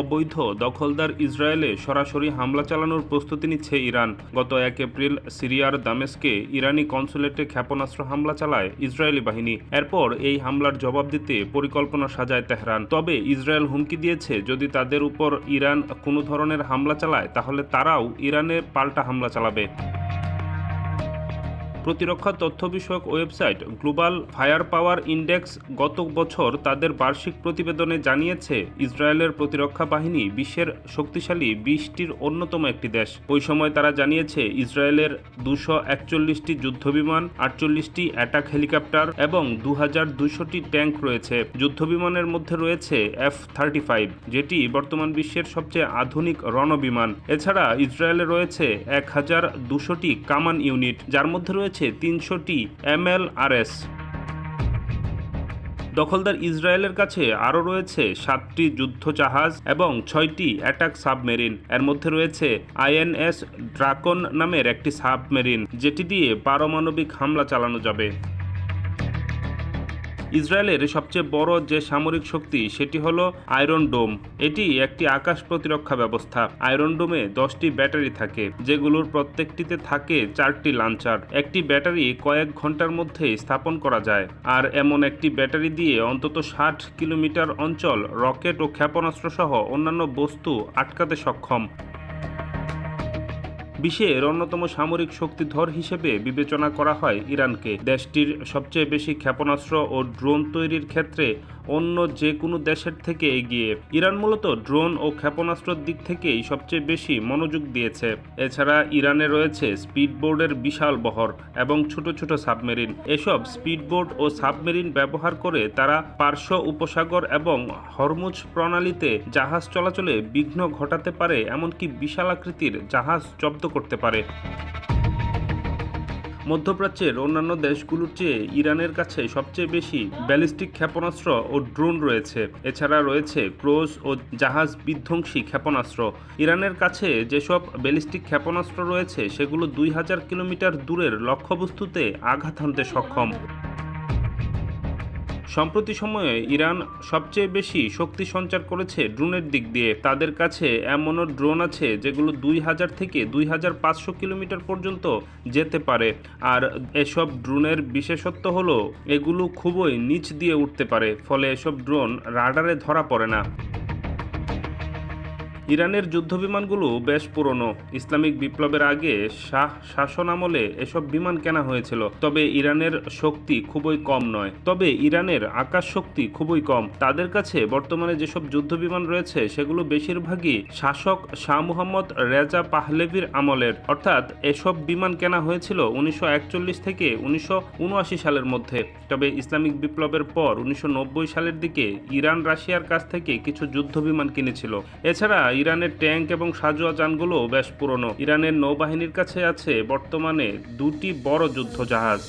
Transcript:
অবৈধ দখলদার ইসরায়েলে সরাসরি হামলা চালানোর প্রস্তুতি নিচ্ছে ইরান। গত এক এপ্রিল সিরিয়ার দামেস্কে ইরানি কনসুলেটে ক্ষেপণাস্ত্র হামলা চালায় ইসরায়েলি বাহিনী। এরপর এই হামলার জবাব দিতে পরিকল্পনা সাজায় তেহরান। তবে ইসরায়েল হুমকি দিয়েছে, যদি তাদের উপর ইরান কোনো ধরনের হামলা চালায়, তাহলে তারাও ইরানে পাল্টা হামলা চালাবে। প্রতিরক্ষা তথ্য বিষয়ক website global fire power index গত বছর তাদের বার্ষিক প্রতিবেদনে জানিয়েছে, ইসরায়েলের প্রতিরক্ষা বাহিনী বিশ্বের শক্তিশালী বিশটির অন্যতম একটি দেশ। ওই সময় তারা জানিয়েছে, ইসরায়েলের দুশো একচল্লিশটি যুদ্ধবিমান, আটচল্লিশটি অ্যাটাক হেলিকপ্টার এবং দু হাজার দুশোটি ট্যাঙ্ক রয়েছে। যুদ্ধবিমানের মধ্যে রয়েছে এফ থার্টি ফাইভ, যেটি বর্তমান বিশ্বের সবচেয়ে আধুনিক রণবিমান। এছাড়া ইসরায়েলে রয়েছে এক হাজার দুশোটি কামান ইউনিট, যার মধ্যে রয়েছে তিনশোটি এমএলআরএস। দখলদার ইসরায়েলের কাছে আরও রয়েছে সাতটি যুদ্ধ জাহাজ এবং ছয়টি অ্যাটাক সাবমেরিন। এর মধ্যে রয়েছে আইএনএস ড্রাকন নামের একটি সাবমেরিন, যেটি দিয়ে পারমাণবিক হামলা চালানো যাবে। ইসরায়েলের সবচেয়ে বড় যে সামরিক শক্তি, সেটি হল আয়রন ডোম। এটি একটি আকাশ প্রতিরক্ষা ব্যবস্থা। আয়রন ডোমে দশটি ব্যাটারি থাকে, যেগুলোর প্রত্যেকটিতে থাকে চারটি লাঞ্চার। একটি ব্যাটারি কয়েক ঘণ্টার মধ্যে স্থাপন করা যায়, আর এমন একটি ব্যাটারি দিয়ে অন্তত ষাট কিলোমিটার অঞ্চল রকেট ও ক্ষেপণাস্ত্র সহ অন্যান্য বস্তু আটকাতে সক্ষম। বিশ্বের অন্যতম সামরিক শক্তিধর হিসেবে বিবেচনা করা হয় ইরানকে। দেশটির সবচেয়ে বেশি ক্ষেপণাস্ত্র ও ড্রোন তৈরির ক্ষেত্রে অন্য যে কোনো দেশের থেকে এগিয়ে। ইরান মূলত ড্রোন ও ক্ষেপণাস্ত্রের দিক থেকেই সবচেয়ে বেশি মনোযোগ দিয়েছে। এছাড়া ইরানে রয়েছে স্পিডবোর্ডের বিশাল বহর এবং ছোট ছোট সাবমেরিন। এসব স্পিডবোর্ড ও সাবমেরিন ব্যবহার করে তারা পার্শ্ব উপসাগর এবং হরমুজ প্রণালীতে জাহাজ চলাচলে বিঘ্ন ঘটাতে পারে, এমনকি বিশাল আকৃতির জাহাজ জব্দ করতে পারে। মধ্যপ্রাচ্যের অন্যান্য দেশগুলোর চেয়ে ইরানের কাছে সবচেয়ে বেশি ব্যালিস্টিক ক্ষেপণাস্ত্র ও ড্রোন রয়েছে। এছাড়া রয়েছে ক্রোজ ও জাহাজ বিধ্বংসী ক্ষেপণাস্ত্র। ইরানের কাছে যেসব ব্যালিস্টিক ক্ষেপণাস্ত্র রয়েছে, সেগুলো দুই হাজার কিলোমিটার দূরের লক্ষ্যবস্তুতে আঘাত হানতে সক্ষম। সম্প্রতি সময়ে ইরান সবচেয়ে বেশি শক্তি সঞ্চার করেছে ড্রোনের দিক দিয়ে। তাদের কাছে এমনও ড্রোন আছে যেগুলো দুই হাজার থেকে দুই হাজার পাঁচশো কিলোমিটার পর্যন্ত যেতে পারে। আর এসব ড্রোনের বিশেষত্ব হলো, এগুলো খুবই নিচ দিয়ে উঠতে পারে, ফলে এসব ড্রোন রাডারে ধরা পড়ে না। ইরানের যুদ্ধবিমানগুলো বেশ পুরনো। ইসলামিক বিপ্লবের আগে শাহ শাসন আমলে এসব বিমান কেনা হয়েছিল। তবে ইরানের শক্তি খুবই কম নয়। তবে ইরানের আকাশ শক্তি খুবই কম। তাদের কাছে বর্তমানে যেসব যুদ্ধবিমান রয়েছে, সেগুলো বেশিরভাগই শাসক শাহ মুহাম্মদ রেজা পাহলেভির আমলের। অর্থাৎ এসব বিমান কেনা হয়েছিল উনিশশো একচল্লিশ থেকে উনিশশো উনআশি সালের মধ্যে। তবে ইসলামিক বিপ্লবের পর উনিশশো নব্বই সালের দিকে ইরান রাশিয়ার কাছ থেকে কিছু যুদ্ধবিমান কিনেছিল। এছাড়া ইরানের ট্যাঙ্ক এবং সাজোয়া যানগুলো বেশ পুরনো। ইরানের নৌবাহিনীর কাছে আছে বর্তমানে দুটি বড় যুদ্ধ জাহাজ